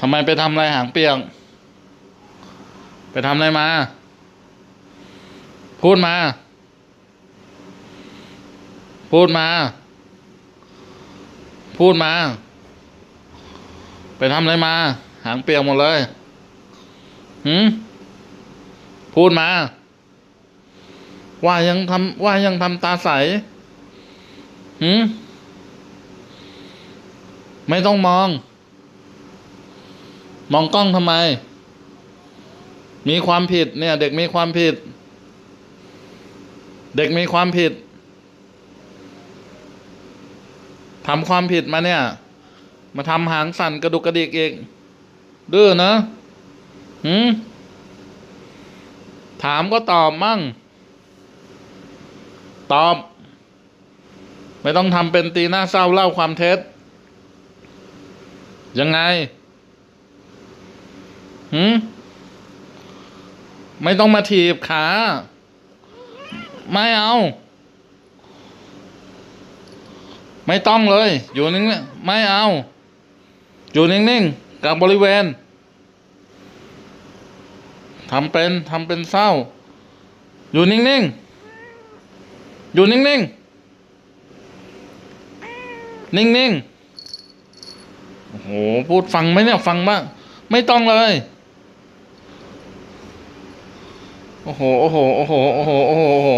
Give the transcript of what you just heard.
ทำไมไปทำอะไรหางเปียก ไปทำอะไรมา พูดมา พูดมา พูดมา ไปทำอะไรมา หางเปียกหมดเลยหืมพูดมา ว่ายังทำว่ายังทำตาใสหืมไม่ต้องมอง มองกล้องทำไม มีความผิดเนี่ย เด็กมีความผิด เด็กมีความผิดทำความผิดมาเนี่ย มาทำหางสั่นกระดุกกระดิกอีกดื้อนะหืมถามก็ตอบมั่ง ตอบ ไม่ต้องทำเป็นตีหน้าเศร้าเล่าความเท็จ ยังไง หืมไม่ต้องมาถีบขา ไม่เอา ไม่ต้องเลย อยู่นิ่งๆไม่เอา อยู่นิ่งๆกับบริเวณทำเป็นทำเป็นเศร้า อยู่นิ่งๆ อยู่นิ่งๆ นิ่งๆ โอ้โห พูดฟังไหมเนี่ย ฟังบ้าง ไม่ต้องเลย โอ้โห โอ้โห โอ้โห โอ้โห โอ้โหโอ้โห